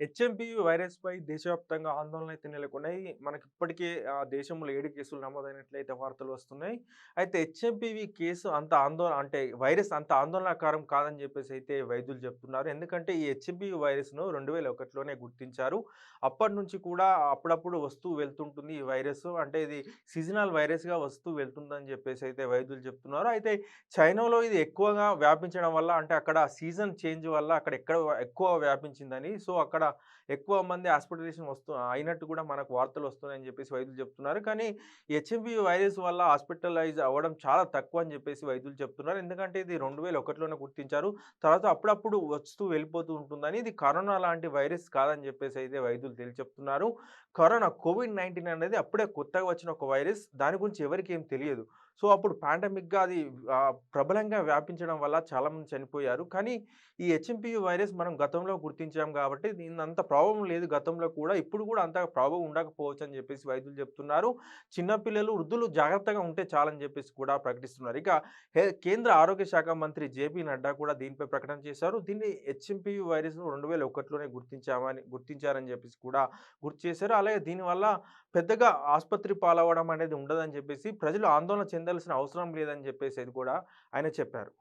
HMP వైరస్‌పై దేశవ్యాప్తంగా ఆందోళన అయితే నెలకొన్నాయి. మనకి ఇప్పటికే ఆ దేశంలో ఏడు కేసులు నమోదైనట్లయితే వార్తలు వస్తున్నాయి. అయితే హెచ్ఎంపీవీ కేసు అంత ఆందోళన అంటే వైరస్ అంత ఆందోళనకారం కాదని చెప్పేసి అయితే వైద్యులు చెప్తున్నారు. ఎందుకంటే ఈ హెచ్ఎంపీవీ వైరస్‌ను 2001లోనే గుర్తించారు. అప్పటి నుంచి కూడా అప్పుడప్పుడు వస్తూ వెళ్తుంటుంది ఈ వైరస్. అంటే ఇది సీజనల్ వైరస్‌గా వస్తూ వెళ్తుందని చెప్పేసి అయితే వైద్యులు చెప్తున్నారు. అయితే చైనాలో ఇది ఎక్కువగా వ్యాపించడం వల్ల అంటే అక్కడ సీజన్ చేంజ్ వల్ల అక్కడ ఎక్కడ ఎక్కువ వ్యాపించిందని సో అక్కడ ఎక్కువ మంది హాస్పిటలైజేషన్ వస్తూ అయినట్టు కూడా మనకు వార్తలు వస్తున్నాయని చెప్పేసి వైద్యులు చెప్తున్నారు. కానీ హెచ్ఎంపీ వైరస్ వల్ల హాస్పిటలైజ్ అవ్వడం చాలా తక్కువ అని చెప్పేసి వైద్యులు చెప్తున్నారు. ఎందుకంటే ఇది 2001లోనే గుర్తించారు. తర్వాత అప్పుడప్పుడు వస్తూ వెళ్ళిపోతూ ఉంటుందని ఇది కరోనా లాంటి వైరస్ కాదని చెప్పేసి అయితే వైద్యులు తెలియచెప్తున్నారు కరోనా కోవిడ్-19 అనేది అప్పుడే కొత్తగా వచ్చిన ఒక వైరస్. దాని గురించి ఎవరికి ఏం తెలియదు. సో అప్పుడు పాండమిక్‌గా అది ప్రబలంగా వ్యాపించడం వల్ల చాలామంది చనిపోయారు. కానీ ఈ హెచ్ఎంపీ వైరస్ మనం గతంలో గుర్తించాం కాబట్టి దీని అంత ప్రాబ్లం లేదు గతంలో కూడా. ఇప్పుడు కూడా అంత ప్రాబ్లం ఉండకపోవచ్చు అని చెప్పేసి వైద్యులు చెప్తున్నారు. చిన్నపిల్లలు వృద్ధులు జాగ్రత్తగా ఉంటే చాలని చెప్పేసి కూడా ప్రకటిస్తున్నారు. ఇక హె కేంద్ర ఆరోగ్య శాఖ మంత్రి జేపీ నడ్డా కూడా దీనిపై ప్రకటన చేశారు. దీన్ని హెచ్ఎంపీ వైరస్‌ను 2001లోనే గుర్తించామని గుర్తించారని చెప్పేసి కూడా గుర్తు చేశారు. అలాగే దీనివల్ల పెద్దగా ఆసుపత్రి పాలవ్వడం అనేది ఉండదని చెప్పేసి ప్రజలు ఆందోళన చెందాల్సిన అవసరం లేదని చెప్పేసి అది కూడా ఆయన చెప్పారు.